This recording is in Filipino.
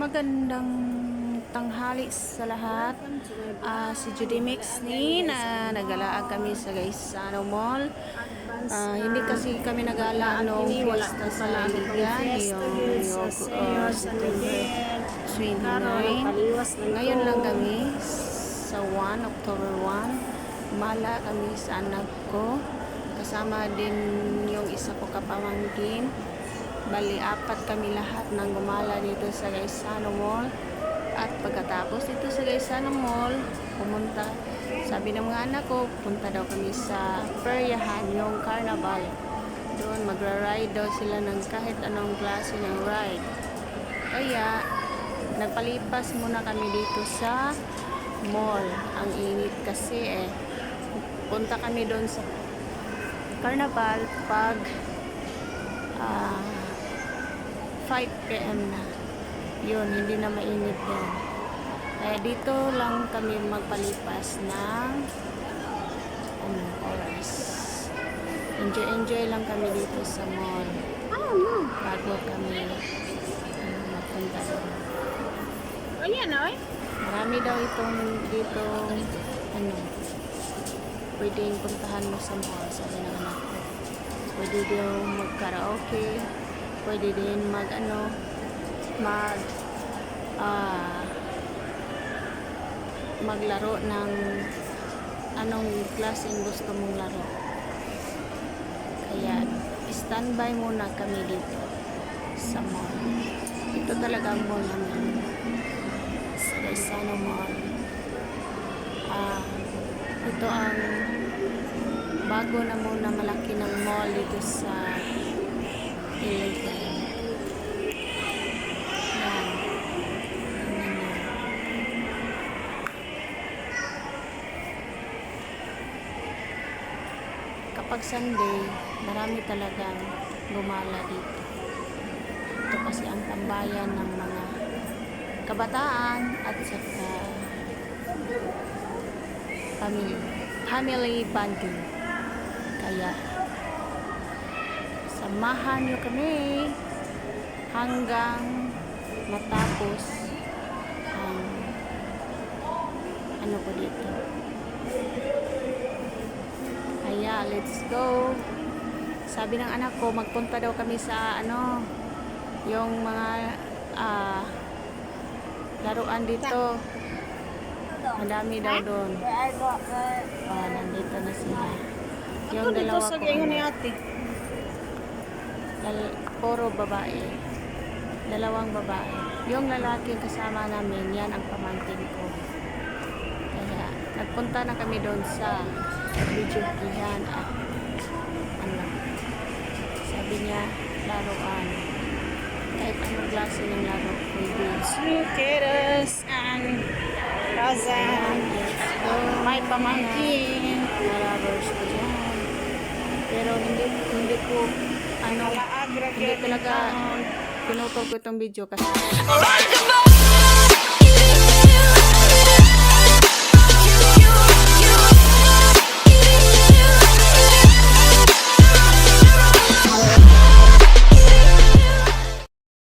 Magandang tanghali sa lahat. Ah, si Judy Mix ni na nagalaag kami sa Gaisano Mall. Ah, hindi kasi kami nagala nung fiesta sa Liga, yung, yung uh, September 29. Ngayon lang kami sa 1, October 1. Mala kami sa anak ko. Kasama din yung isa ko kapamangkin. Bali, apat kami lahat ng gumala dito sa Gaisano Mall. At pagkatapos dito sa Gaisano Mall, pumunta. Sabi ng mga anak ko, punta daw kami sa Peryahan, yung carnival. Doon, magra-ride daw sila ng kahit anong klase ng ride. Kaya, nagpalipas muna kami dito sa mall. Ang init kasi eh. Punta kami doon sa carnival pag uh, 5pm na. Yun, hindi na mainit yan. Kaya dito lang kami magpalipas ng ano, oras. Enjoy-enjoy lang kami dito sa mall. Bago kami ano, magpunta doon. O yan, oy. Marami daw itong dito ano, pwedeng puntahan mo sa mall. Sabi ng anak ko. Pwede daw mag-karaoke pwede din mag ano mag ah maglaro ng anong klaseng gusto mong laro. Kaya standby muna kami dito sa mall. Ito talaga ang mall namin sa Gaisano Mall. Ah, ito ang bago na muna malaki ng mall dito sa Kapag Sunday, marami talagang gumala dito. Ito kasi ang tambayan ng mga kabataan at saka family family bonding kaya samahan nyo kami hanggang matapos ang ano ko dito let's go sabi ng anak ko magpunta daw kami sa ano yung mga ah laruan dito. Madami daw doon. Oh, nandito na sila. Yung dito dalawa sa ko. gayon ni ate. Lal- puro babae. Dalawang babae. Yung lalaki kasama namin, yan ang pamangkin ko. Kaya, nagpunta na kami doon sa Bijukihan at ano, sabi niya, laruan. Kahit anong klase ng laro, pwede. Sneakers and Razan. May pamangkin. Malabers ko dyan. Pero hindi, hindi ko, ano, Agra hindi talaga pinutol ko itong video kasi Alright, come on!